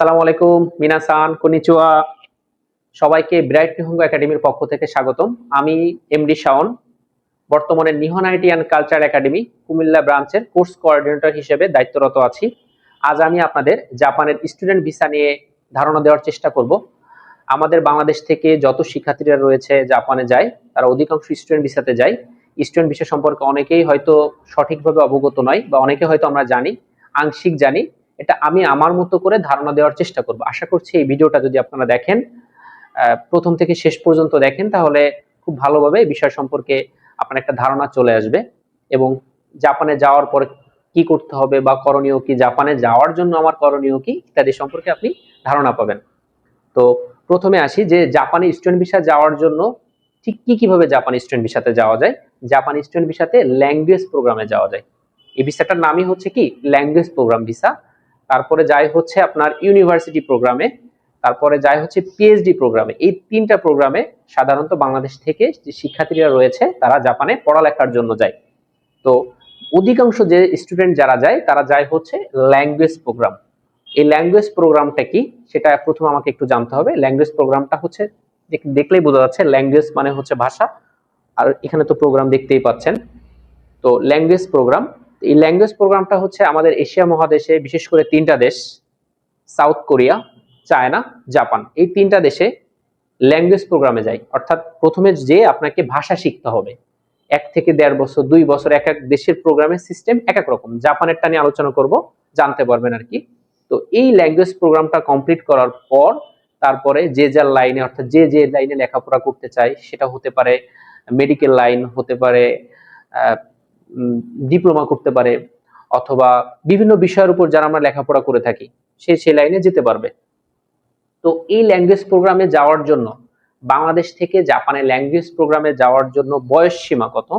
সালাম আলাইকুম মিনাসান কনিচুয়া। সবাইকে ব্রাইট নিহঙ্গ একাডেমির পক্ষ থেকে স্বাগতম। আমি এমডি শাওন, বর্তমানে Nihon IT and culture academy, Cumilla ব্রাঞ্চের কোর্স কোঅর্ডিনেটর হিসেবে দায়িত্বরত আছি। আজ আমি আপনাদের জাপানের স্টুডেন্ট ভিসা নিয়ে ধারণা দেওয়ার চেষ্টা করব। আমাদের বাংলাদেশ থেকে যত শিক্ষার্থীরা রয়েছে জাপানে যায়, তারা অধিকাংশ স্টুডেন্ট ভিসাতে যায়। স্টুডেন্ট ভিসা সম্পর্কে অনেকেই হয়তো সঠিকভাবে অবগত নয় বা অনেকে হয়তো আমরা জানি, আংশিক জানি এটা আমি আমার মতো করে ধারণা দেওয়ার চেষ্টা করব। আশা করছি এই ভিডিওটা যদি আপনারা দেখেন প্রথম থেকে শেষ পর্যন্ত দেখেন, তাহলে খুব ভালোভাবে এই বিষয় সম্পর্কে আপনার একটা ধারণা চলে আসবে এবং জাপানে যাওয়ার পর কি করতে হবে বা করণীয় কি? জাপানে যাওয়ার জন্য আমার করণীয় কি? ইত্যাদি সম্পর্কে আপনি ধারণা পাবেন। তো প্রথমে আসি যে জাপানি স্টুডেন্ট ভিসা যাওয়ার জন্য ঠিক কি কীভাবে জাপানি স্টুডেন্ট ভিসাতে যাওয়া যায়? জাপানি স্টুডেন্ট ভিসাতে ল্যাঙ্গুয়েজ প্রোগ্রামে যাওয়া যায়। এই ভিসাটার নামই হচ্ছে কি? ল্যাঙ্গুয়েজ প্রোগ্রাম ভিসা তারপরে যাই হচ্ছে আপনার ইউনিভার্সিটি প্রোগ্রামে তারপরে যাই হচ্ছে পিএইচডি প্রোগ্রামে এই তিনটা প্রোগ্রামে সাধারণত বাংলাদেশ থেকে যে শিক্ষার্থীরা রয়েছে, তারা জাপানে পড়ালেখার জন্য যায়। তো অধিকাংশ যে স্টুডেন্ট যারা যায়, তারা যায় হচ্ছে ল্যাঙ্গুয়েজ প্রোগ্রাম এই ল্যাঙ্গুয়েজ প্রোগ্রামটা কি? সেটা প্রথম আমাকে একটু জানতে হবে। ল্যাঙ্গুয়েজ প্রোগ্রামটা হচ্ছে, দেখ- দেখলেই বোঝা যাচ্ছে ল্যাঙ্গুয়েজ মানে হচ্ছে ভাষা। আর এখানে তো প্রোগ্রাম দেখতেই পাচ্ছেন। তো ল্যাঙ্গুয়েজ প্রোগ্রাম এই ল্যাঙ্গুয়েজ প্রোগ্রামটা হচ্ছে আমাদের এশিয়া মহাদেশে বিশেষ করে তিনটা দেশ সাউথ কোরিয়া চায়না জাপান এই তিনটা দেশে ল্যাঙ্গুয়েজ প্রোগ্রামে যায় অর্থাৎ প্রথমে যে আপনাকে ভাষা শিখতে হবে। এক থেকে দেড় বছর, দুই বছর এক এক দেশের প্রোগ্রামের সিস্টেম এক এক রকম। জাপানেরটা নিয়ে আলোচনা করব, জানতে পারবেন আর কি। তো এই ল্যাঙ্গুয়েজ প্রোগ্রামটা কমপ্লিট করার পর, তারপরে যে যার লাইনে অর্থাৎ যে যে লাইনে লেখাপড়া করতে চায়, সেটা হতে পারে মেডিকেল লাইন হতে পারে ডিপ্লোমা করতে পারে, অথবা বিভিন্ন বিষয়ের উপর যারা আমরা লেখাপড়া করে থাকি, সে সেই লাইনে যেতে পারবে। তো এই ল্যাঙ্গুয়েজ প্রোগ্রামে যাওয়ার জন্য, বাংলাদেশ থেকে জাপানে ল্যাঙ্গুয়েজ প্রোগ্রামে যাওয়ার জন্য বয়স সীমা কত?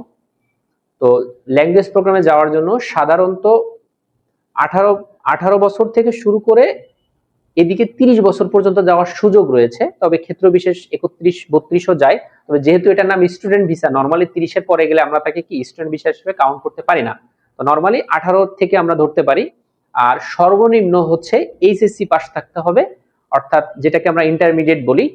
তো ল্যাঙ্গুয়েজ প্রোগ্রামে যাওয়ার জন্য সাধারণত আঠারো আঠারো বছর থেকে শুরু করে এদিকে তিরিশ বছর পর্যন্ত যাওয়ার সুযোগ রয়েছে, তবে ক্ষেত্র বিশেষ একত্রিশ, বত্রিশও যায়। তবে যেহেতু এটার নাম স্টুডেন্ট ভিসা নর্মালি তিরিশের পরে গেলে আমরা তাকে কি স্টুডেন্ট ভিসা হিসেবে কাউন্ট করতে পারি না। তো নর্মালি আঠারো থেকে আমরা ধরতে পারি। আর সর্বনিম্ন হচ্ছে এইচএসসি পাস থাকতে হবে, অর্থাৎ যেটাকে আমরা ইন্টারমিডিয়েট বলি,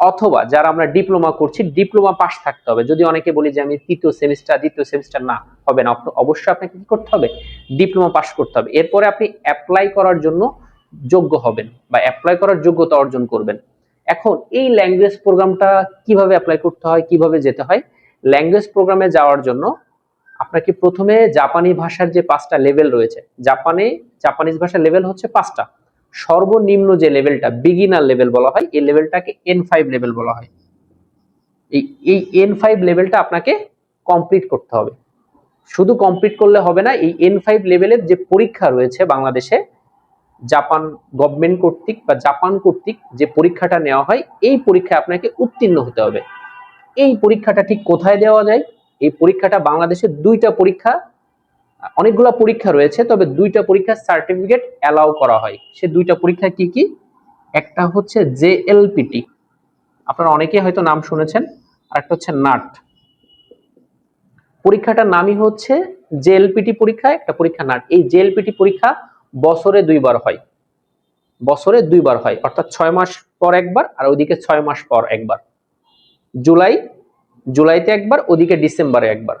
অথবা যারা আমরা ডিপ্লোমা করছি ডিপ্লোমা পাস থাকতে হবে। যদি অনেকে বলি যে আমি তৃতীয় সেমিস্টার দ্বিতীয় সেমিস্টার না, হবে না। অবশ্যই আপনাকে কি করতে হবে? ডিপ্লোমা পাস করতে হবে। এরপরে আপনি অ্যাপ্লাই করার জন্য যোগ্য হবেন বা অ্যাপ্লাই করার যোগ্যতা অর্জন করবেন। এখন এই ল্যাঙ্গুয়েজ প্রোগ্রামটা কীভাবে অ্যাপ্লাই করতে হয়, কীভাবে যেতে হয় ল্যাঙ্গুয়েজ প্রোগ্রামে যাওয়ার জন্য আপনাকে প্রথমে জাপানি ভাষার যে পাঁচটা লেভেল রয়েছে, জাপানে, জাপানিজ ভাষার লেভেল হচ্ছে পাঁচটা। সর্বনিম্ন যে লেভেলটা বিগিনার লেভেল বলা হয়, এই লেভেলটাকে এন ফাইভ লেভেল বলা হয়। এই এই এন ফাইভ লেভেলটা আপনাকে কমপ্লিট করতে হবে। শুধু কমপ্লিট করলে হবে না, এই এন ফাইভ লেভেলের যে পরীক্ষা রয়েছে বাংলাদেশে জাপান গভর্নমেন্ট কর্তৃক বা জাপান কর্তৃক যে পরীক্ষাটা নেওয়া হয়, এই পরীক্ষায় আপনাকে উত্তীর্ণ হতে হবে। এই পরীক্ষাটা ঠিক কোথায় দেওয়া যায়? এই পরীক্ষাটা বাংলাদেশে দুইটা পরীক্ষা, অনেকগুলো পরীক্ষা রয়েছে, তবে দুইটা পরীক্ষার সার্টিফিকেট অ্যালাউ করা হয়। সে দুইটা পরীক্ষা কি কি? একটা হচ্ছে জেএলপিটি আপনারা অনেকেই হয়তো নাম শুনেছেন আর একটা হচ্ছে নাট। পরীক্ষাটার নামই হচ্ছে জেএলপিটি পরীক্ষা, একটা পরীক্ষা নাট। এই জেএলপিটি পরীক্ষা বছরে দুইবার হয়। বছরে দুইবার হয়, অর্থাৎ ছয় মাস পর একবার আর ওদিকে ছয় মাস পর একবার। জুলাই, জুলাইতে একবার ওদিকে ডিসেম্বরে একবার।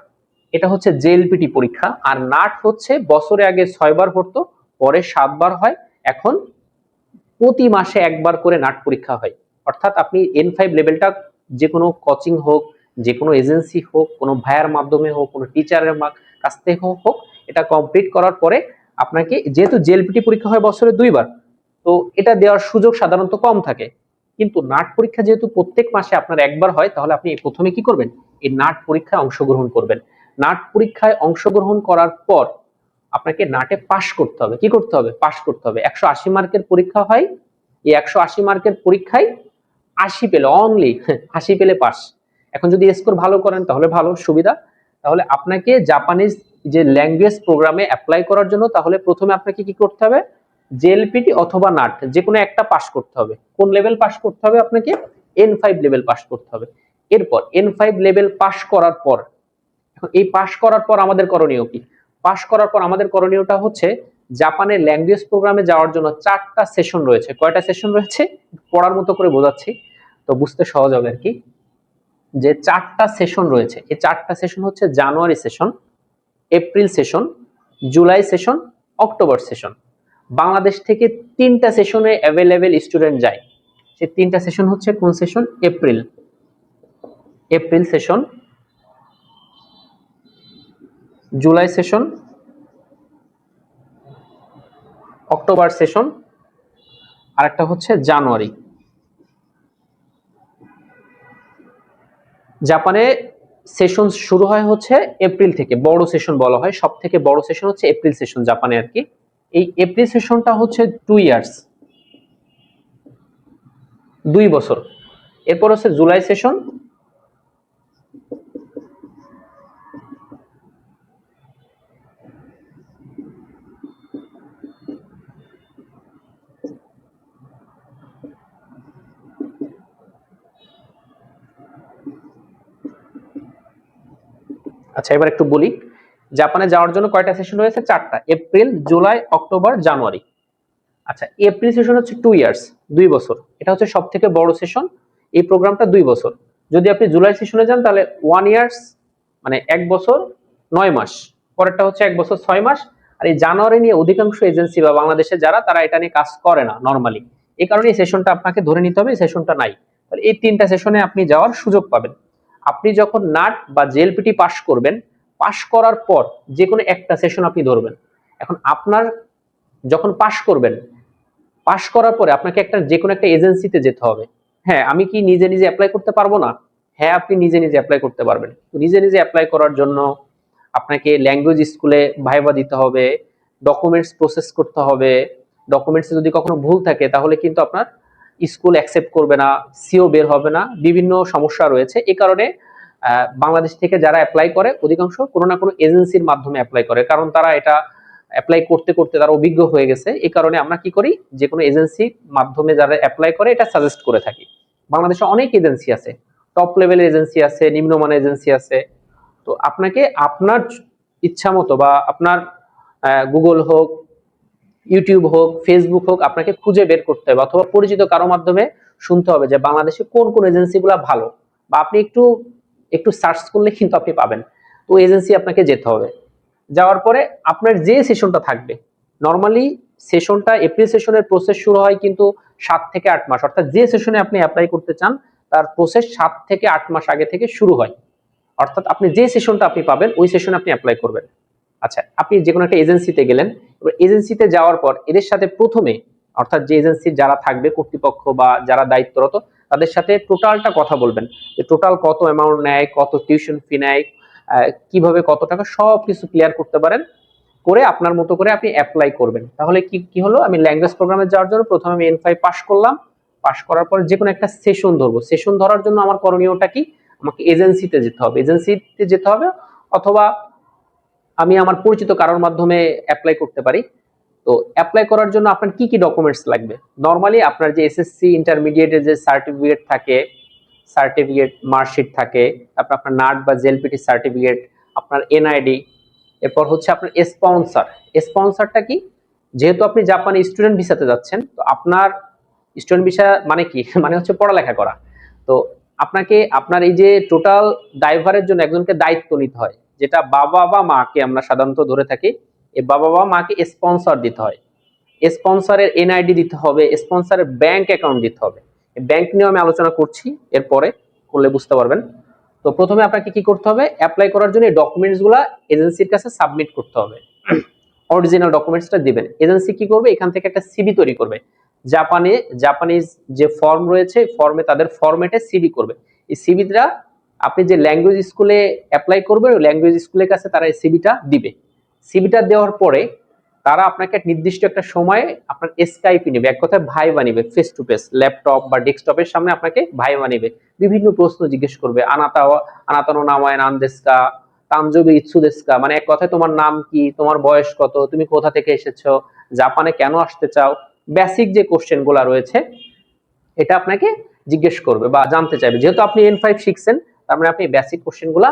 এটা হচ্ছে জেএলপিটি পরীক্ষা, আর নাট হচ্ছে বছরে আগে ছয়বার পড়তো পরে সাতবার হয়। এখন প্রতি মাসে একবার করে নাট পরীক্ষা হয়। অর্থাৎ আপনি এন ফাইভ লেভেলটা যে কোনো কোচিং হোক যে কোনো এজেন্সি হোক, কোনো ভাইয়ার মাধ্যমে হোক, কোনো টিচারের কাছ থেকে হোক, এটা কমপ্লিট করার পরে আপনাকে যেহেতু জেএলপিটি পরীক্ষা হয় বছরে দুইবার, তো এটা দেওয়ার সুযোগ সাধারণত কম থাকে। কিন্তু নাট পরীক্ষা যেহেতু প্রত্যেক মাসে আপনার একবার হয়, তাহলে আপনি প্রথমে কি করবেন? এই নাট পরীক্ষায় অংশগ্রহণ করবেন। নাট পরীক্ষায় অংশগ্রহণ করার পর আপনাকে নাটে পাশ করতে হবে। কি করতে হবে? পাশ করতে হবে। একশো আশি মার্কের পরীক্ষা হয়। এই একশো আশি মার্কের পরীক্ষায় আশি পেলে অনলি আশি পেলে পাস এখন যদি স্কোর ভালো করেন, তাহলে ভালো, সুবিধা। তাহলে আপনাকে জাপানিজ যে ল্যাঙ্গুয়েজ প্রোগ্রামে অ্যাপ্লাই করার জন্য, তাহলে প্রথমে আপনাকে কি করতে হবে? জেএলপিটি অথবা নাট যে কোনো একটা পাস করতে হবে। কোন লেভেল পাস করতে হবে আপনাকে? এন ফাইভ লেভেল পাস করতে হবে। এরপর এন ফাইভ লেভেল পাস করার পর, এখন এই পাস করার পর আমাদের করণীয় কি? পাস করার পর আমাদের করণীয়টা হচ্ছে জাপানের ল্যাঙ্গুয়েজ প্রোগ্রামে যাওয়ার জন্য চারটা সেশন রয়েছে। কয়টা সেশন রয়েছে? পড়ার মতো করে বোঝাচ্ছি, তো বুঝতে সহজ হবে আর কি। যে চারটা সেশন রয়েছে, এই চারটা সেশন হচ্ছে January session April session, July session, October session. Bangladesh থেকে তিনটা সেশনে অ্যাভেলেবেল স্টুডেন্ট যায়। সেই তিনটা সেশন হচ্ছে কোন session? April. April session, July session, October session আর একটা হচ্ছে জানুয়ারি। জাপানে সেশন শুরু হয় হচ্ছে এপ্রিল থেকে। বড় সেশন বলা হয়। সব থেকে বড় সেশন হচ্ছে এপ্রিল সেশন জাপানে আর কি। এই এপ্রিল সেশনটা হচ্ছে টু ইয়ার্স। দুই বছর। এরপর হচ্ছে জুলাই সেশন। আচ্ছা এবার একটু বলি, জাপানে যাওয়ার জন্য কয়টা সেশন রয়েছে? চারটা। April, July, October, January. আচ্ছা এপ্রিল সেশন হচ্ছে টু ইয়ার্স দুই বছর। এটা হচ্ছে সব থেকে বড় সেশন এই প্রোগ্রামটা দুই বছর। যদি আপনি জুলাই সেশনে যান, তাহলে ওয়ান ইয়ার্স মানে এক বছর, নয় মাস। পরেরটা হচ্ছে এক বছর, ছয় মাস। আর এই জানুয়ারি নিয়ে অধিকাংশ এজেন্সি বা বাংলাদেশে যারা, তারা এটা নিয়ে কাজ করে না নর্মালি এই কারণে এই সেশনটা আপনাকে ধরে নিতে হবে, এই সেশনটা নাই। এই তিনটা সেশনে আপনি যাওয়ার সুযোগ পাবেন। আপনি যখন নাট বা জেএলপিটি পাশ করবেন পাশ করার পর যে কোনো একটা সেশন আপনি ধরবেন। এখন আপনার যখন পাশ করবেন পাশ করার পরে আপনাকে একটা যে কোনো একটা এজেন্সিতে যেতে হবে। হ্যাঁ আমি কি নিজে নিজে অ্যাপ্লাই করতে পারব না? হ্যাঁ আপনি নিজে নিজে অ্যাপ্লাই করতে পারবেন। নিজে নিজে অ্যাপ্লাই করার জন্য আপনাকে ল্যাঙ্গুয়েজ স্কুলে ভাইবা দিতে হবে, ডকুমেন্টস প্রসেস করতে হবে। ডকুমেন্টসে যদি কখনো ভুল থাকে, তাহলে কিন্তু আপনার স্কুল অ্যাকসেপ্ট করবে না, সিও বের হবে না, বিভিন্ন সমস্যা রয়েছে। এই কারণে বাংলাদেশ থেকে যারা অ্যাপ্লাই করে, অধিকাংশ কোনো না কোনো এজেন্সির মাধ্যমে অ্যাপ্লাই করে। কারণ তারা এটা অ্যাপ্লাই করতে করতে তারা অভিজ্ঞ হয়ে গেছে। এই কারণে আমরা কি করি, যে কোনো এজেন্সির মাধ্যমে যারা অ্যাপ্লাই করে, এটা সাজেস্ট করে থাকি। বাংলাদেশে অনেক এজেন্সি আছে। টপ লেভেলের এজেন্সি আছে, নিম্নমানের এজেন্সি আছে। তো আপনাকে আপনার ইচ্ছা মতো বা আপনার গুগল হোক ইউটিউব হোক ফেসবুক হোক, আপনাকে খুঁজে বের করতে হবে অথবা পরিচিত কারও মাধ্যমে শুনতে হবে যে বাংলাদেশে কোন কোন এজেন্সিগুলো ভালো। বা আপনি একটু একটু সার্চ করলে কিন্তু আপনি পাবেন। তো এজেন্সি আপনাকে যেতে হবে। যাওয়ার পরে আপনার যে সেশনটা থাকবে নর্মালি সেশনটা এপ্রিল সেশনের প্রসেস শুরু হয় কিন্তু সাত থেকে আট মাস। অর্থাৎ যে সেশনে আপনি অ্যাপ্লাই করতে চান, তার প্রসেস সাত থেকে আট মাস আগে থেকে শুরু হয়। অর্থাৎ আপনি যে সেশনটা আপনি পাবেন, ওই সেশনে আপনি অ্যাপ্লাই করবেন। আচ্ছা আপনি যে কোনো একটা এজেন্সিতে গেলেন এজেন্সিতে যাওয়ার পর এদের সাথে প্রথমে, অর্থাৎ যে এজেন্সির যারা থাকবে কর্তৃপক্ষ বা যারা দায়িত্বরত, তাদের সাথে টোটালটা কথা বলবেন। যে টোটাল কত অ্যামাউন্ট নেয়, কত টিউশন ফি নেয় কীভাবে কত টাকা, সব কিছু ক্লিয়ার করতে পারেন। করে আপনার মতো করে আপনি অ্যাপ্লাই করবেন। তাহলে কি কি হলো? আমি ল্যাঙ্গুয়েজ প্রোগ্রামে যাওয়ার জন্য প্রথমে আমি এন ফাইভ পাস করলাম। পাস করার পর যে কোনো একটা সেশন ধরবো। সেশন ধরার জন্য আমার করণীয়টা কি? আমাকে এজেন্সিতে যেতে হবে। এজেন্সিতে যেতে হবে অথবা আমি আমার পরিচিত কারোর মাধ্যমে অ্যাপ্লাই করতে পারি। তো অ্যাপ্লাই করার জন্য আপনার কি কি ডকুমেন্টস লাগবে? নর্মালি আপনার যে এসএসসি ইন্টারমিডিয়েটের যে সার্টিফিকেট থাকে সার্টিফিকেট মার্কশিট থাকে, তারপর আপনার নাট বা জেলপিটি সার্টিফিকেট আপনার এনআইডি এরপর হচ্ছে আপনার স্পন্সর স্পন্সরটা কি? যেহেতু আপনি জাপানে স্টুডেন্ট ভিসাতে যাচ্ছেন, তো আপনার স্টুডেন্ট ভিসা মানে কি? মানে হচ্ছে পড়ালেখা করা। তো আপনাকে, আপনার এই যে টোটাল ড্রাইভারের জন্য একজনকে দায়িত্ব নিতে হয়। যেটা বাবা বা মাকে আমরা সাধারণত ধরে থাকি এই বাবা বা মাকে স্পন্সর দিতে হয়। স্পন্সরের এনআইডি দিতে হবে স্পন্সরের ব্যাংক অ্যাকাউন্ট দিতে হবে। ব্যাংক নিয়ে আমি আলোচনা করছি, এরপরে করলে বুঝতে পারবেন। তো প্রথমে আপনাকে কি করতে হবে? অ্যাপ্লাই করার জন্য ডকুমেন্টসগুলা এজেন্সির কাছে সাবমিট করতে হবে। অরিজিনাল ডকুমেন্টসটা দিবেন। এজেন্সি কি করবে? এখান থেকে একটা সিবি তৈরি করবে। জাপানে জাপানিজ যে ফর্ম রয়েছে ফর্মে তাদের ফরম্যাটে সিবি করবে। এই সিবিটা আপনি যে ল্যাঙ্গুয়েজ স্কুলে অ্যাপ্লাই করবেন, ওই ল্যাঙ্গুয়েজ স্কুলের কাছে তারা এই সিবিটা দিবে। সিবিটা দেওয়ার পরে তারা আপনাকে নির্দিষ্ট একটা সময়ে আপনার স্কাইপি নেবে। এক কথায় ভাই বানিবে ফেস টু ফেস ল্যাপটপ বা ডেস্কটপের সামনে আপনাকে ভাই বানিবে বিভিন্ন প্রশ্ন জিজ্ঞেস করবে, আনাতা আনাতানো নামায় নান্দেস্কা তানজবি ইচ্ছুদেস্কা মানে এক কথায়, তোমার নাম কি? তোমার বয়স কত? তুমি কোথা থেকে এসেছ? জাপানে কেন আসতে চাও? বেসিক যে কোশ্চেনগুলা রয়েছে, এটা আপনাকে জিজ্ঞেস করবে বা জানতে চাইবে। যেহেতু আপনি এন ফাইভ শিখছেন তার মানে আপনি বেসিক কোশ্চেনগুলা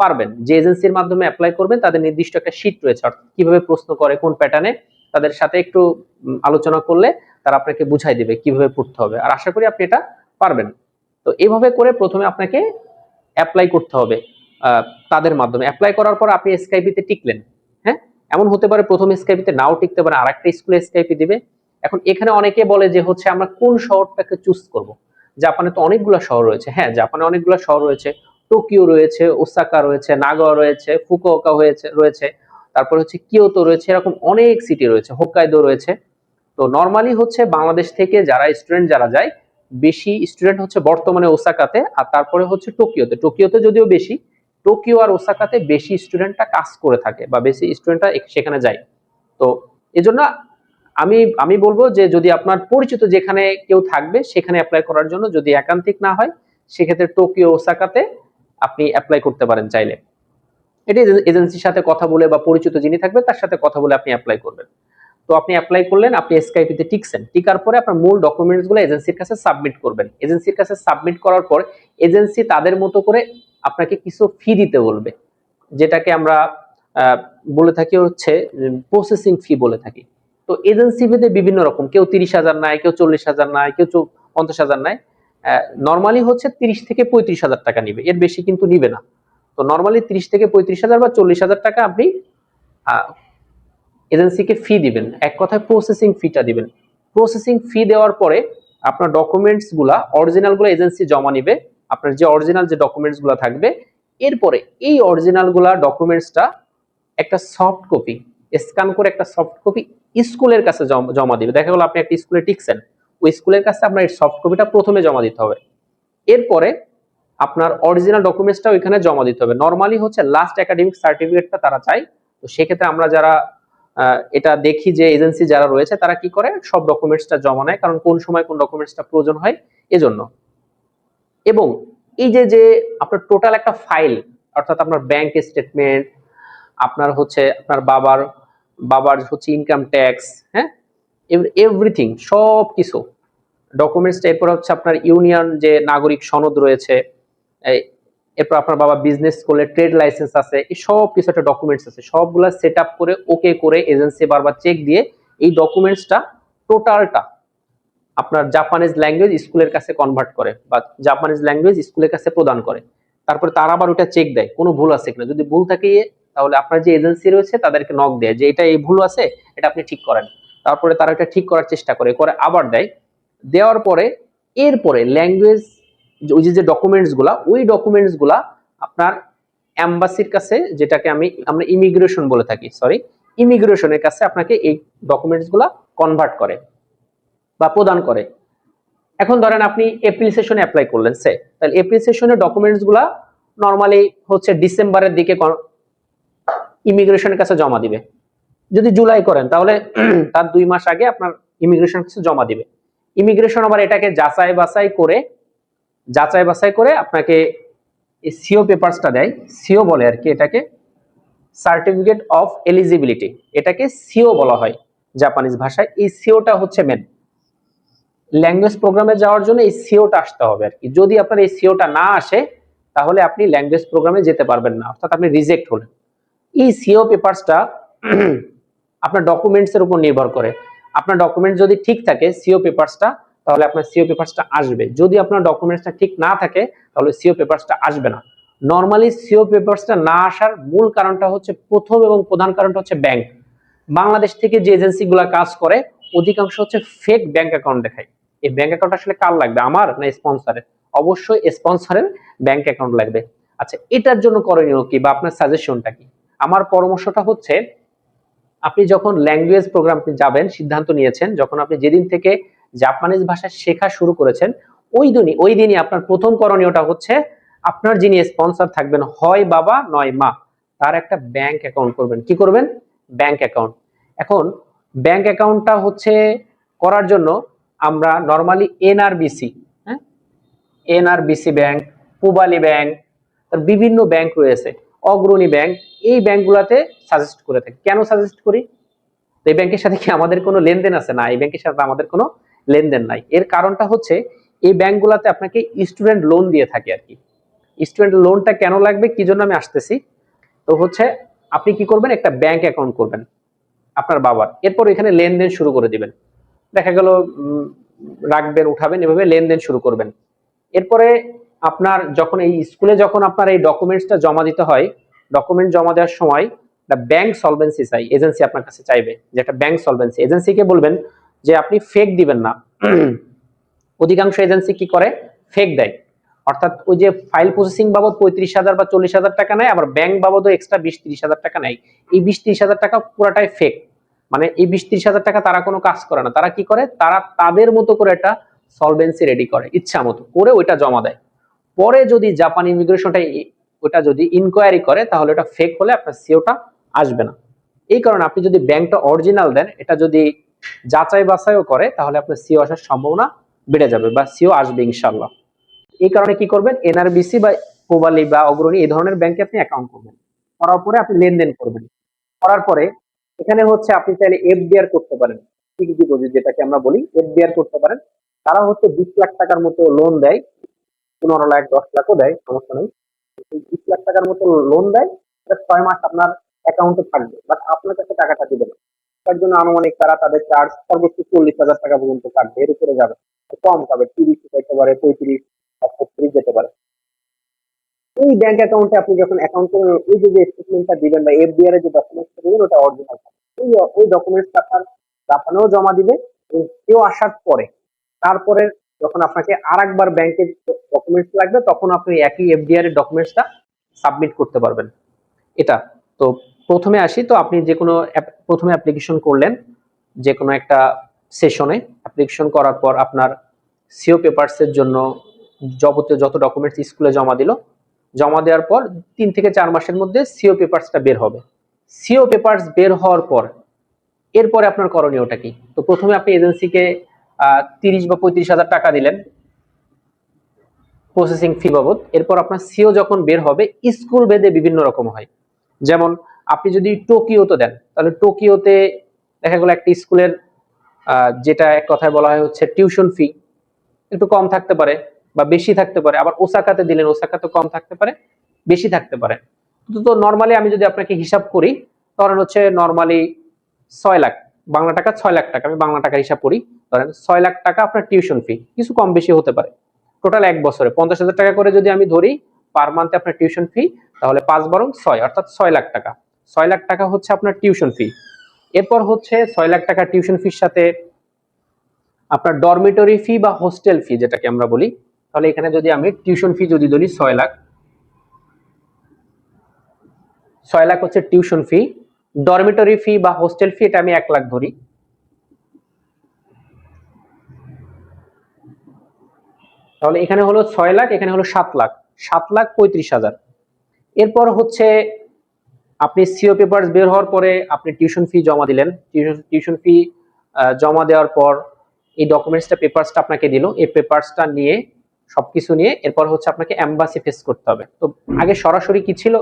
পারবেন। যে এজেন্সির মাধ্যমে অ্যাপ্লাই করবেন, তাদের নির্দিষ্ট একটা শীট রয়েছে, অর্থাৎ কীভাবে প্রশ্ন করে, কোন প্যাটার্নে তাদের সাথে একটু আলোচনা করলে তারা আপনাকে বুঝাই দেবে কীভাবে পড়তে হবে। আর আশা করি আপনি এটা পারবেন। তো এইভাবে করে প্রথমে আপনাকে অ্যাপ্লাই করতে হবে তাদের মাধ্যমে। অ্যাপ্লাই করার পর আপনি এসকাইপিতে টিকলেন হ্যাঁ? এমন হতে পারে প্রথম এসকাইপিতে নাও টিকতে পারে আর একটা স্কুলে এসকাইপি দিবে। এখন এখানে অনেকে বলে যে হচ্ছে আমরা কোন শহরটাকে চুজ করব? জাপানে তো অনেকগুলো শহর রয়েছে। হ্যাঁ জাপানে অনেকগুলো শহর রয়েছে। টোকিও রয়েছে, ওসাকা রয়েছে নাগোয়া রয়েছে, ফুকুওকা হয়েছে, রয়েছে। তারপর হচ্ছে কিয়োতো রয়েছে, এরকম অনেক সিটি রয়েছে। হোক্কাইদো রয়েছে। তো নর্মালি হচ্ছে বাংলাদেশ থেকে যারা স্টুডেন্ট যারা যায়, বেশি স্টুডেন্ট হচ্ছে বর্তমানে ওসাকাতে আর তারপরে হচ্ছে টোকিওতে। টোকিওতে যদিও বেশি, টোকিও আর ওসাকাতে বেশি স্টুডেন্টরা কাজ করে থাকে বা বেশি স্টুডেন্টরা সেখানে যায়। তো এজন্য আমি আমি বলব যে যদি আপনার পরিচিত যেখানে কেউ থাকবে, সেখানে অ্যাপ্লাই করার জন্য যদি একান্তিক না হয়, সেক্ষেত্রে টোকিও, ওসাকাতে আপনি অ্যাপ্লাই করতে পারেন চাইলে। এটা এজেন্সির সাথে কথা বলে বা পরিচিত যিনি থাকবে তার সাথে কথা বলে আপনি অ্যাপ্লাই করবেন। তো আপনি অ্যাপ্লাই করলেন, আপনি এসকাইপিতে টিকছেন। টিকার পরে আপনার মূল ডকুমেন্টসগুলো এজেন্সির কাছে সাবমিট করবেন। এজেন্সির কাছে সাবমিট করার পর এজেন্সি তাদের মতো করে আপনাকে কিছু ফি দিতে বলবে। যেটাকে আমরা বলে থাকি হচ্ছে প্রসেসিং ফি বলে থাকি। তো এজেন্সি ভেদে বিভিন্ন রকম। কেউ তিরিশ হাজার নেয়, কেউ চল্লিশ হাজার নেয়, কেউ পঞ্চাশ হাজার নেয়। নর্মালি হচ্ছে তিরিশ থেকে পঁয়ত্রিশ হাজার টাকা নিবে। এর বেশি কিন্তু নিবে না। তো নর্মালি তিরিশ থেকে পঁয়ত্রিশ হাজার বা চল্লিশ হাজার টাকা আপনি এজেন্সিকে ফি দিবেন। এক কথায় প্রসেসিং ফিটা দিবেন। প্রসেসিং ফি দেওয়ার পরে আপনার ডকুমেন্টসগুলা অরিজিনালগুলো এজেন্সি জমা নিবে। আপনার যে অরিজিনাল যে ডকুমেন্টসগুলা থাকবে, এরপরে এই অরিজিনালগুলা ডকুমেন্টসটা একটা সফট কপি স্ক্যান করে একটা সফট কপি স্কুলের কাছে জম- দিবে। দেখা গেলো আপনি একটা স্কুলে টিকছেন। ওই স্কুলের কাছে আপনার এই সফট কপিটা প্রথমে জমা দিতে হবে। এরপরে আপনার অরিজিনাল ডকুমেন্টসটা ওইখানে জমা দিতে হবে। নর্মালি হচ্ছে লাস্ট একাডেমিক সার্টিফিকেটটা তারা চায়। তো সেক্ষেত্রে আমরা যারা এটা দেখি যে এজেন্সি যারা রয়েছে, তারা কি করে? সব ডকুমেন্টসটা জমা নেয়। কারণ কোন সময় কোন ডকুমেন্টসটা প্রয়োজন হয়, এজন্য। এবং এই যে যে আপনার টোটাল একটা ফাইল অর্থাৎ আপনার ব্যাংক স্টেটমেন্ট আপনার হচ্ছে, আপনার বাবার বাবার হচ্ছে ইনকাম ট্যাক্স হ্যাঁ? এভরিথিং সব কিছু ডকুমেন্টস এরপর হচ্ছে আপনার ইউনিয়ন যে নাগরিক সনদ রয়েছে এরপর আপনার বাবা বিজনেস করলে ট্রেড লাইসেন্স আছে, এই সব কিছু একটা ডকুমেন্টস আছে। সবগুলা সেট আপ করে ওকে করে এজেন্সি বারবার চেক দিয়ে এই ডকুমেন্টসটা টোটালটা আপনার জাপানিজ ল্যাঙ্গুয়েজ স্কুলের কাছে কনভার্ট করে বা জাপানিজ ল্যাঙ্গুয়েজ স্কুলের কাছে প্রদান করে। তারপরে তারা আবার ওটা চেক দেয়, কোনো ভুল আছে কিনা? যদি ভুল থাকে তাহলে আপনার যে এজেন্সি রয়েছে তাদেরকে নক দেয় যে এটা এই ভুল আছে, এটা আপনি ঠিক করেন। তারপরে তারা এটা ঠিক করার চেষ্টা করে করে আবার দেয়। দেওয়ার পরে এরপরে ল্যাঙ্গুয়েজ ওই যে যে ডকুমেন্টসগুলা, ওই ডকুমেন্টসগুলা আপনার অ্যাম্বাসির কাছে, যেটাকে আমি, আমরা ইমিগ্রেশন বলে থাকি সরি ইমিগ্রেশনের কাছে আপনাকে এই ডকুমেন্টসগুলা কনভার্ট করে বা প্রদান করে। এখন ধরেন আপনি এপ্রিল সেশনে অ্যাপ্লাই করলেন সে তাহলে এপ্রিল সেশনের ডকুমেন্টসগুলা নর্মালি হচ্ছে ডিসেম্বরের দিকে ইমিগ্রেশনের কাছে জমা দিবে। যদি জুলাই করেন, তাহলে তার দুই মাস আগে আপনার ইমিগ্রেশন কাছে জমা দিবে। ইমিগ্রেশন আবার এটাকে যাচাই বাছাই করে, যাচাই বাছাই করে আপনাকে সিও পেপারসটা দেয়। সিও বলে আর কি এটাকে, সার্টিফিকেট অফ এলিজিবিলিটি। এটাকে সিও বলা হয় জাপানিজ ভাষায়। এই সিওটা হচ্ছে মেন ল্যাঙ্গুয়েজ প্রোগ্রামে যাওয়ার জন্য এই সিওটা আসতে হবে আর কি। যদি আপনার এই সিওটা না আসে, তাহলে আপনি ল্যাঙ্গুয়েজ প্রোগ্রামে যেতে পারবেন না। অর্থাৎ আপনি রিজেক্ট হলেন। এই সিও পেপারসটা আপনার ডকুমেন্টস এর উপর নির্ভর করে। আপনার ডকুমেন্ট যদি ঠিক থাকে সিও পেপারসটা তাহলে আপনার সিও পেপারসটা আসবে। যদি আপনার ডকুমেন্টসটা ঠিক না থাকে, তাহলে সিও পেপারসটা আসবে না। নর্মালি সিও পেপারসটা না আসার মূল কারণটা হচ্ছে প্রথম এবং প্রধান কারণটা হচ্ছে ব্যাংক বাংলাদেশ থেকে যে এজেন্সিগুলো কাজ করে, অধিকাংশ হচ্ছে ফেক ব্যাংক অ্যাকাউন্ট দেখায়। এই ব্যাংক অ্যাকাউন্ট আসলে কার লাগবে, আমার না স্পন্সরের অবশ্যই স্পন্সরের ব্যাংক অ্যাকাউন্ট লাগবে। আচ্ছা এটার জন্য করণীয় কি বা আপনার সাজেশনটা কি? আমার পরামর্শটা হচ্ছে, আপনি যখন ল্যাঙ্গুয়েজ প্রোগ্রাম যাবেন, সিদ্ধান্ত নিয়েছেন, যখন আপনি যেদিন থেকে জাপানিজ ভাষা শেখা শুরু করেছেন, ওই দিনই ওই দিনই আপনার প্রথম করণীয়টা হচ্ছে, আপনার যিনি স্পন্সর থাকবেন, হয় বাবা, নয় মা, তার একটা ব্যাংক অ্যাকাউন্ট করবেন। কি করবেন? ব্যাংক অ্যাকাউন্ট এখন ব্যাংক অ্যাকাউন্টটা হচ্ছে করার জন্য আমরা নর্মালি এনআরবিসি হ্যাঁ? এনআরবিসি ব্যাংক পুবালি ব্যাংক বিভিন্ন ব্যাংক রয়েছে। অগ্রণী ব্যাংক এই ব্যাংকগুলোতে সাজেস্ট করে থাকি। কেন সাজেস্ট করি? তো এই ব্যাংকের সাথে কি আমাদের কোনো লেনদেন আছে? না, এই ব্যাংকের সাথে আমাদের কোনো লেনদেন নাই। এর কারণটা হচ্ছে, এই ব্যাংকগুলোতে আপনাকে স্টুডেন্ট লোন দিয়ে থাকে আর কি। স্টুডেন্ট লোনটা কেন লাগবে? কি জন্য আমি আসতেছি? তো হচ্ছে, আপনি কি করবেন? একটা ব্যাংক অ্যাকাউন্ট করবেন, আপনার বাবার। এরপর এখানে লেনদেন শুরু করে দিবেন। দেখা গেল রাখবেন, উঠাবেন, এভাবে লেনদেন শুরু করবেন। এরপরে আপনার যখন এই স্কুলে যখন আপনার এই ডকুমেন্টসটা জমা দিতে হয় ডকুমেন্ট জমা দেওয়ার সময় একটা ব্যাংক সলভেন্সি চাই এজেন্সি আপনার কাছে চাইবে, যে একটা ব্যাংক সলভেন্সি এজেন্সিকে বলবেন যে আপনি ফেক দিবেন না। অধিকাংশ এজেন্সি কি করে? ফেক দেয়। অর্থাৎ ওই যে ফাইল প্রসেসিং বাবদ পঁয়ত্রিশ হাজার বা চল্লিশ হাজার টাকা নেয়, আবার ব্যাংক বাবদও এক্সট্রা বিশ ত্রিশ হাজার টাকা নেয়। এই বিশ ত্রিশ হাজার টাকা পুরাটাই ফেক মানে এই বিশ ত্রিশ হাজার টাকা তারা কোনো কাজ করে না। তারা কি করে? তারা তাদের মতো করে একটা সলভেন্সি রেডি করে, ইচ্ছা মতো করে ওইটা জমা দেয়। পরে যদি জাপান ইমিগ্রেশনটা ওটা যদি ইনকোয়ারি করে, তাহলে ওটা ফেক হলে আপনার সিওটা আসবে না। এই কারণে আপনি যদি ব্যাংকটা অরিজিনাল দেন, এটা যদি যাচাই বাছাইও করে, তাহলে আপনার সিও আসার সম্ভাবনা বেড়ে যাবে বা সিও আসবে ইনশাল্লাহ এই কারণে কি করবেন? এনআরবিসি বা পোবালি বা অগ্রণী এই ধরনের ব্যাংকে আপনি অ্যাকাউন্ট করবেন। করার পরে আপনি লেনদেন করবেন। করার পরে এখানে হচ্ছে আপনি চাইলে এফডিআর করতে পারেন। ফিক্সড ডিপোজিট যেটাকে আমরা বলি এফডিআর করতে পারেন। তারা হচ্ছে বিশ লাখ টাকার মতো লোন দেয়। পনেরো লাখ, দশ লাখও দেয়, সমস্যা নেই। বিশ লাখ টাকার মতো লোন দেয়, এটা ছয় মাস আপনার অ্যাকাউন্টে থাকবে। বাট আপনার কাছে টাকাটা দিবে না। তার জন্য আনুমানিক তারা তাদের চার্জ সর্বোচ্চ চল্লিশ হাজার টাকা পর্যন্ত কাটবে। এর উপরে যাবে কম পাবে, তিরিশ যেতে পারে, পঁয়ত্রিশ বা ছত্রিশ যেতে পারে। এই ব্যাংক অ্যাকাউন্টে আপনি যখন অ্যাকাউন্টের ওই যে স্টেটমেন্টটা দিবেন বা এফডিআর এর যে ডকুমেন্টসটা দেবেন, ওটা অরিজিনাল ওই ওই ডকুমেন্টসটা আপনার জাপানেও জমা দিবে কেউ আসার পরে তারপরে যখন আপনাকে আর একবার ব্যাংকের ডকুমেন্টস লাগবে, তখন আপনি একই এফডিআর এর ডকুমেন্টসটা সাবমিট করতে পারবেন। এটা, তো প্রথমে আসি, তো আপনি যে কোনো প্রথমে অ্যাপ্লিকেশন করলেন, যে কোনো একটা সেশনে অ্যাপ্লিকেশন করার পর আপনার সিও পেপারসের জন্য যাবতীয় যত ডকুমেন্টস স্কুলে জমা দিল, জমা দেওয়ার পর তিন থেকে চার মাসের মধ্যে সিও পেপারসটা বের হবে। সিও পেপারস বের হওয়ার পর, এরপরে আপনার করণীয়টা কি? তো প্রথমে আপনি এজেন্সিকে তিরিশ বা পঁয়ত্রিশ হাজার টাকা দিলেন প্রসেসিং ফি বাবদ। এরপর আপনার সিও যখন বের হবে স্কুল ভেদে বিভিন্ন রকম হয়। যেমন আপনি যদি টোকিওতে দেন, তাহলে টোকিওতে দেখা গেল একটা স্কুলের যেটা এক কথায় বলা হয় হচ্ছে টিউশন ফি একটু কম থাকতে পারে বা বেশি থাকতে পারে। আবার ওসাকাতে দিলেন, ওসাকাতে কম থাকতে পারে, বেশি থাকতে পারে। তো নর্মালি আমি যদি আপনাকে হিসাব করি, ধরেন হচ্ছে নর্মালি ছয় লাখ, বাংলা টাকা ছয় লাখ টাকা, আমি বাংলা টাকা হিসাব করি। ধরেন ছয় লাখ টাকা আপনার টিউশন ফি কিছু কম বেশি হতে পারে। টোটাল এক বছরে পঞ্চাশ হাজার টাকা করে যদি আমি ধরি পার মান্থে আপনার টিউশন ফি তাহলে পাঁচ বরং ছয়, অর্থাৎ ছয় লাখ টাকা। ছয় লাখ টাকা হচ্ছে আপনার টিউশন ফি এরপর হচ্ছে ছয় লাখ টাকা টিউশন ফির সাথে আপনার ডরমিটরি ফি বা হোস্টেল ফি যেটাকে আমরা বলি, তাহলে এখানে যদি আমি টিউশন ফি যদি ধরি ছয় লাখ ছয় লাখ হচ্ছে টিউশন ফি ডরমিটরি ফি বা হোস্টেল ফি এটা আমি এক লাখ ধরি। তাহলে এখানে হলো ছয় লাখ, এখানে হলো সাত লাখ। সাত লাখ পঁয়ত্রিশ হাজার। এরপর হচ্ছে আপনি সিও পেপার বের হওয়ার পরে আপনি টিউশন ফি জমা দিলেন। টিউশন ফি জমা দেওয়ার পর এই ডকুমেন্টসটা পেপারসটা আপনাকে দিল। এই পেপারসটা নিয়ে, সবকিছু নিয়ে এরপর হচ্ছে আপনাকে অ্যাম্বাসি ফেস করতে হবে। তো আগে সরাসরি কি ছিল?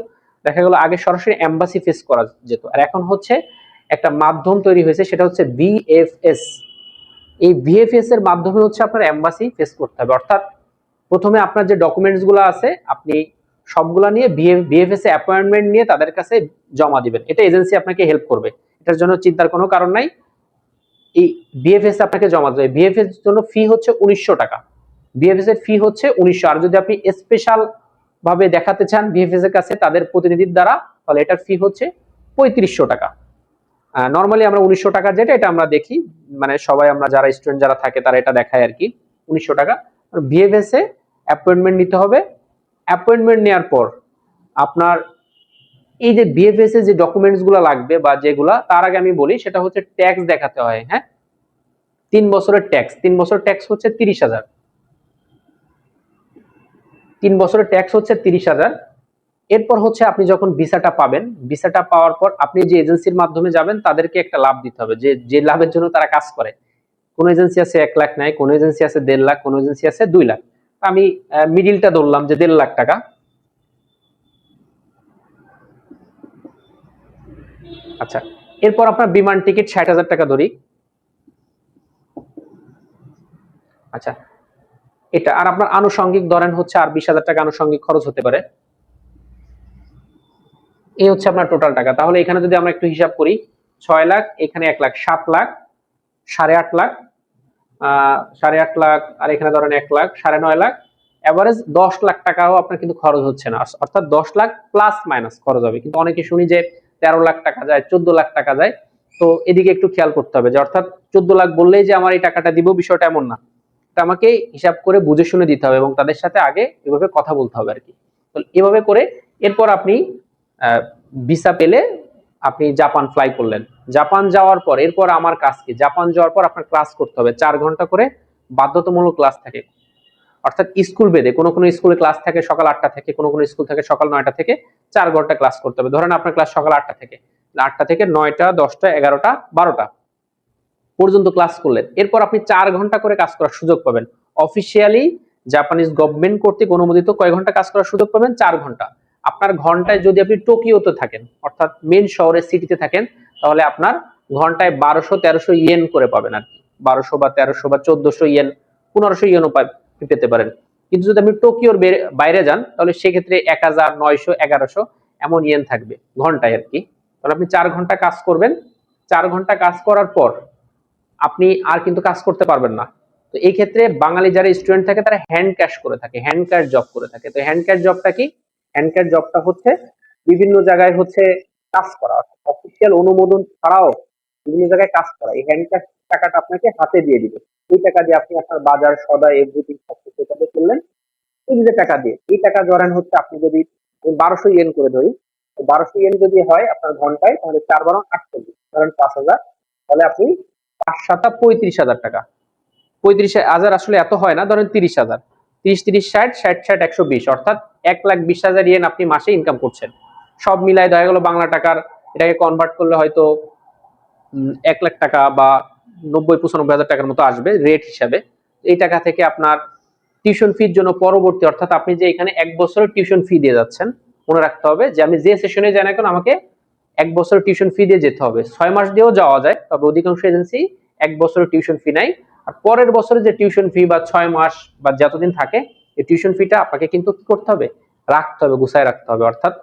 দেখা গেল আগে সরাসরি এম্বাসি ফেস করা যেত। আর এখন হচ্ছে একটা মাধ্যম তৈরি হয়েছে, সেটা হচ্ছে বিএফএস এই বিএফএস এর মাধ্যমে হচ্ছে আপনার এম্বাসি ফেস করতে হবে। অর্থাৎ প্রথমে আপনার যে ডকুমেন্টসগুলো আছে, আপনি সবগুলা নিয়ে বিএফএস এ অ্যাপয়েন্টমেন্ট নিয়ে তাদের কাছে জমা দিবেন। এটা এজেন্সি আপনাকে হেল্প করবে। এটার জন্য চিন্তার কোনো কারণ নাই। এই বিএফএস আপনাকে জমা দেবে। বিএফএস জন্য ফি হচ্ছে উনিশশো টাকা। বিএফএস এর ফি হচ্ছে উনিশশো। আর যদি আপনি স্পেশাল ভাবে দেখাতে চান বিএফএস এর কাছে তাদের প্রতিনিধির দ্বারা, তাহলে এটার ফি হচ্ছে পঁয়ত্রিশশো টাকা। নর্মালি আমরা উনিশশো টাকা যেটা, এটা আমরা দেখি। মানে সবাই আমরা যারা স্টুডেন্ট যারা থাকে, তারা এটা দেখায় আর কি। উনিশশো টাকা। বিএফএস এ অ্যাপয়েন্টমেন্ট নিতে হবে। অ্যাপয়েন্টমেন্ট নেওয়ার পর আপনার এই যে বিএফএস এর যে ডকুমেন্টসগুলো লাগবে বা যেগুলা, তার আগে আমি বলি, সেটা হচ্ছে ট্যাক্স দেখাতে হয় হ্যাঁ? তিন বছরের ট্যাক্স তিন বছর ট্যাক্স হচ্ছে তিরিশ হাজার। তিন বছরের ট্যাক্স হচ্ছে তিরিশ হাজার। এরপর হচ্ছে আপনি যখন ভিসাটা পাবেন, ভিসাটা পাওয়ার পর আপনি যে এজেন্সির মাধ্যমে যাবেন, তাদেরকে একটা লাভ দিতে হবে। যে যে লাভের জন্য তারা কাজ করে। কোন এজেন্সি আছে এক লাখ নাই, কোন এজেন্সি আছে দেড় লাখ, কোন এজেন্সি আছে দুই লাখ। আমি মিডিলটা ধরলাম যে দেড় লাখ টাকা। আচ্ছা এরপর আপনার বিমান টিকিট ষাট হাজার টাকা ধরি। আচ্ছা এটা, আর আপনার আনুষঙ্গিক ধরেন হচ্ছে আর বিশ হাজার টাকা আনুষঙ্গিক খরচ হতে পারে। এই হচ্ছে আপনার টোটাল টাকা। তাহলে এখানে যদি আমরা একটু হিসাব করি, ছয় লাখ, এখানে এক লাখ সাত লাখ, সাড়ে আট লাখ সাড়ে আট লাখ, আর এখানে ধরেন এক লাখ, সাড়ে নয় লাখ। অ্যাভারেজ দশ লাখ টাকাও আপনার কিন্তু খরচ হচ্ছে না। অর্থাৎ দশ লাখ প্লাস মাইনাস খরচ হবে। কিন্তু অনেকে শুনি যে তেরো লাখ টাকা যায়, চোদ্দ লাখ টাকা যায়। তো এদিকে একটু খেয়াল করতে হবে যে, অর্থাৎ চোদ্দ লাখ বললেই যে আমার এই টাকাটা দিব বিষয়টা এমন না। আমাকে হিসাব করে বুঝে শুনে দিতে হবে এবং তাদের সাথে আগে এভাবে কথা বলতে হবে আর কি। তো এভাবে করে এরপর আপনি ভিসা পেলে আপনি জাপান ফ্লাই করলেন। জাপান যাওয়ার পর, এরপর আমার কাজ কি? জাপান যাওয়ার পর আপনার ক্লাস করতে হবে। চার ঘণ্টা করে বাধ্যতামূলক ক্লাস থাকে। অর্থাৎ স্কুল বেদে, কোনো কোনো স্কুলে ক্লাস থাকে সকাল আটটা থেকে, কোনো কোনো স্কুল থাকে সকাল নয়টা থেকে, চার ঘণ্টা ক্লাস করতে হবে। ধরেন আপনার ক্লাস সকাল আটটা থেকে। আটটা থেকে নয়টা, দশটা, এগারোটা, বারোটা পর্যন্ত ক্লাস করলেন। এরপর আপনি চার ঘণ্টা করে কাজ করার সুযোগ পাবেন। অফিসিয়ালি জাপানিজ গভর্নমেন্ট কর্তৃক অনুমোদিত কয় ঘণ্টা কাজ করার সুযোগ পাবেন? চার ঘণ্টা। আপনার ঘন্টায় যদি আপনি টোকিওতে থাকেন, অর্থাৎ মেন শহরের সিটিতে থাকেন, তাহলে আপনার ঘন্টায় বারোশো তেরোশো ইয়েন করে পাবেন আর কি। বারোশো বা তেরোশো বা চোদ্দশো ইয়েন পনেরোশো ইয়েনও পেতে পারেন। কিন্তু যদি আপনি টোকিওর বাইরে যান, তাহলে সেক্ষেত্রে এক হাজার নয়শো এগারোশো এমন ইয়েন থাকবে ঘন্টায় আর কি। তাহলে আপনি চার ঘণ্টা কাজ করবেন। চার ঘণ্টা কাজ করার পর আপনি আর কিন্তু কাজ করতে পারবেন না। তো এই ক্ষেত্রে বাঙালি যারা স্টুডেন্ট থাকে, তারা হ্যান্ড ক্যাশ করে থাকে হ্যান্ড ক্যাশ জব করে থাকে। তো হ্যান্ড ক্যাশ জবটা কি? হ্যান্ড ক্যাশ জবটা হচ্ছে বিভিন্ন জায়গায় হচ্ছে কাজ করা অফিসিয়াল অনুমোদন ছাড়াও বিভিন্ন জায়গায় কাজ করা। এই হ্যান্ড ক্যাশ টাকাটা আপনাকে হাতে দিয়ে দিবে। এই টাকা দিয়ে আপনি আপনার বাজার সদা এভরিথিং সব কিছু এটাতে করলেন এই যে টাকা দিয়ে, এই টাকা ধরেন হচ্ছে আপনি যদি বারোশো ইয়েন করে ধরি বারোশো ইয়েন যদি হয় আপনার ঘন্টায়, তাহলে চার বারো আটচল্লিশ, ধরেন পাঁচ হাজার, তাহলে আপনি পাঁচ সাতা পঁয়ত্রিশ হাজার টাকা। পঁয়ত্রিশ হাজার আসলে এত হয় না, ধরেন তিরিশ হাজার। তিরিশ তিরিশ, ষাট ষাট ষাট, একশো বিশ, অর্থাৎ এক লাখ বিশ হাজার ইয়েন আপনি মাসে ইনকাম করছেন। সব মিলাই দেখা গেল বাংলা টাকার, এটাকে কনভার্ট করলে হয়তো এক লাখ টাকা বা নব্বই পঁচানব্বই হাজার টাকার মতো আসবে রেট হিসাবে। এই টাকা থেকে আপনার টিউশন ফির জন্য পরবর্তী, অর্থাৎ আপনি যে এখানে এক বছরের টিউশন ফি দিয়ে যাচ্ছেন, মনে রাখতে হবে যে আমি যে সেশনে যাই না কেন, আমাকে এক বছর টিউশন ফি দিয়ে যেতে হবে। ছয় মাস দিয়েও যাওয়া যায়, তবে অধিকাংশ এজেন্সি এক বছরের টিউশন ফি নেয়। আর পরের বছরে যে টিউশন ফি বা ছয় মাস বা যতদিন থাকে এই টিউশন ফিটা আপনাকে কিন্তু কি করতে হবে? রাখতে হবে, গুছায় রাখতে হবে, অর্থাৎ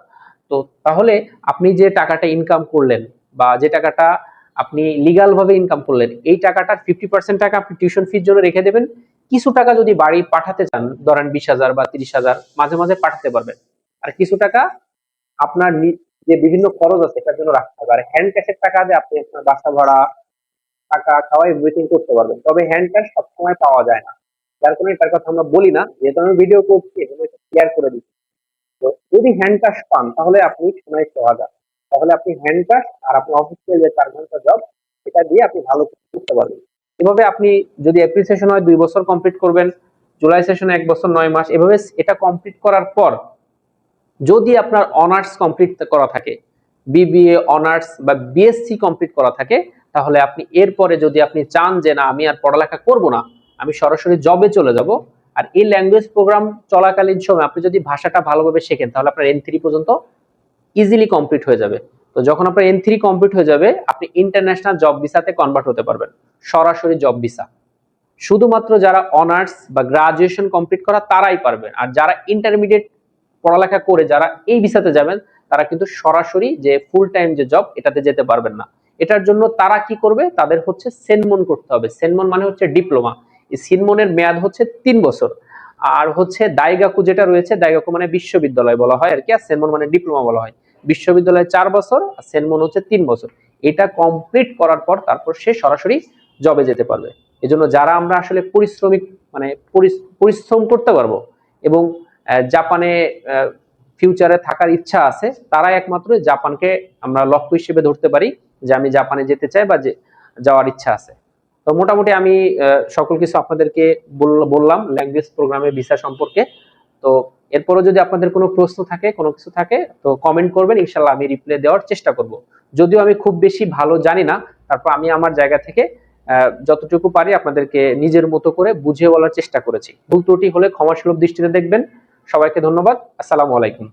তো তাহলে আপনি যে টাকাটা ইনকাম করলেন বা যে টাকাটা আপনি লিগাল ভাবে ইনকাম করলেন, এই টাকাটার ফিফটি পার্সেন্ট টাকা আপনি টিউশন ফির জন্য রেখে দেবেন। কিছু টাকা যদি বাড়ি পাঠাতে চান, ধরেন বিশ হাজার বা তিরিশ হাজার, মাঝে মাঝে পাঠাতে পারবেন। আর কিছু টাকা আপনার যে বিভিন্ন খরচ আছে, এটার জন্য রাখতে হবে। আর হ্যান্ড ক্যাশের টাকা দিয়ে আপনি আপনার বাসা ভাড়া, টাকা খাওয়া এভরিথিং করতে পারবেন। তবে হ্যান্ড ক্যাশ সবসময় পাওয়া যায় না। যার কারণে তার কথা আমরা বলি না, যেহেতু আমি ভিডিও করছি এজন্য ক্লিয়ার করে দিচ্ছি। তো যদি হ্যান্ড ক্যাশ পান, তাহলে আপনি সময় সোহাগা তাহলে আপনি হ্যান্ড ক্যাশ আর আপনি অফিসে যে চার ঘণ্টা জব সেটা দিয়ে আপনি ভালো করতে পারবেন। এভাবে আপনি যদি এপ্রিল সেশন হয়, দুই বছর কমপ্লিট করবেন, জুলাই সেশনে এক বছর নয় মাস, এভাবে এটা কমপ্লিট করার পর যদি আপনার অনার্স কমপ্লিট করা থাকে বিবিএ অনার্স বা বিএসসি কমপ্লিট করা থাকে, তাহলে আপনি এরপরে যদি আপনি চান যে না, আমি আর পড়ালেখা করব না আমি সরাসরি জবে চলে যাব। আর এই ল্যাঙ্গুয়েজ প্রোগ্রাম চলাকালীন সময় আপনি যদি ভাষাটা ভালোভাবে শেখেন, তাহলে আপনার এন থ্রি পর্যন্ত ইজিলি কমপ্লিট হয়ে যাবে। তো যখন আপনার এন থ্রি কমপ্লিট হয়ে যাবে, আপনি ইন্টারন্যাশনাল জব ভিসাতে কনভার্ট হতে পারবেন। সরাসরি জব ভিসা শুধুমাত্র যারা অনার্স বা গ্রাজুয়েশন কমপ্লিট করা তারাই পারবেন। আর যারা ইন্টারমিডিয়েট পড়ালেখা করে যারা এই ভিসাতে যাবেন, তারা কিন্তু সরাসরি যে ফুল টাইম যে জব এটাতে যেতে পারবেন না। এটার জন্য তারা কি করবে? তাদের হচ্ছে সেনমন করতে হবে। সেনমন মানে হচ্ছে ডিপ্লোমা সিনমনের মেয়াদ হচ্ছে তিন বছর। আর হচ্ছে দাইগাকু যেটা রয়েছে, দাইগাকু মানে বিশ্ববিদ্যালয় বলা হয় আর কি, আর সেনমন মানে ডিপ্লোমা বলা হয়। বিশ্ববিদ্যালয়ে চার বছর, আর সেনমন হচ্ছে তিন বছর। এটা কমপ্লিট করার পর তারপর সে সরাসরি জবে যেতে পারবে। এজন্য যারা আমরা আসলে পরিশ্রমিক মানে পরিশ্রম করতে পারব এবং জাপানে ফিউচারে থাকার ইচ্ছা আছে, তারাই একমাত্র জাপানকে আমরা লক্ষ্য হিসেবে ধরতে পারি যে আমি জাপানে যেতে চাই বা যে, যাওয়ার ইচ্ছা আছে। তো মোটামুটি আমি সকল কিছু আপনাদেরকে বল- বললাম ল্যাঙ্গুয়েজ প্রোগ্রামে ভিসা সম্পর্কে। তো এরপরও যদি আপনাদের কোনো প্রশ্ন থাকে, কোনো কিছু থাকে, তো কমেন্ট করবেন, ইনশাল্লাহ আমি রিপ্লাই দেওয়ার চেষ্টা করব। যদিও আমি খুব বেশি ভালো জানি না, তারপর আমি আমার জায়গা থেকে যতটুকু পারি আপনাদেরকে নিজের মতো করে বুঝিয়ে বলার চেষ্টা করেছি। ভুল ত্রুটি হলে ক্ষমাসুলভ দৃষ্টিতে দেখবেন। সবাইকে ধন্যবাদ। আসসালামু আলাইকুম।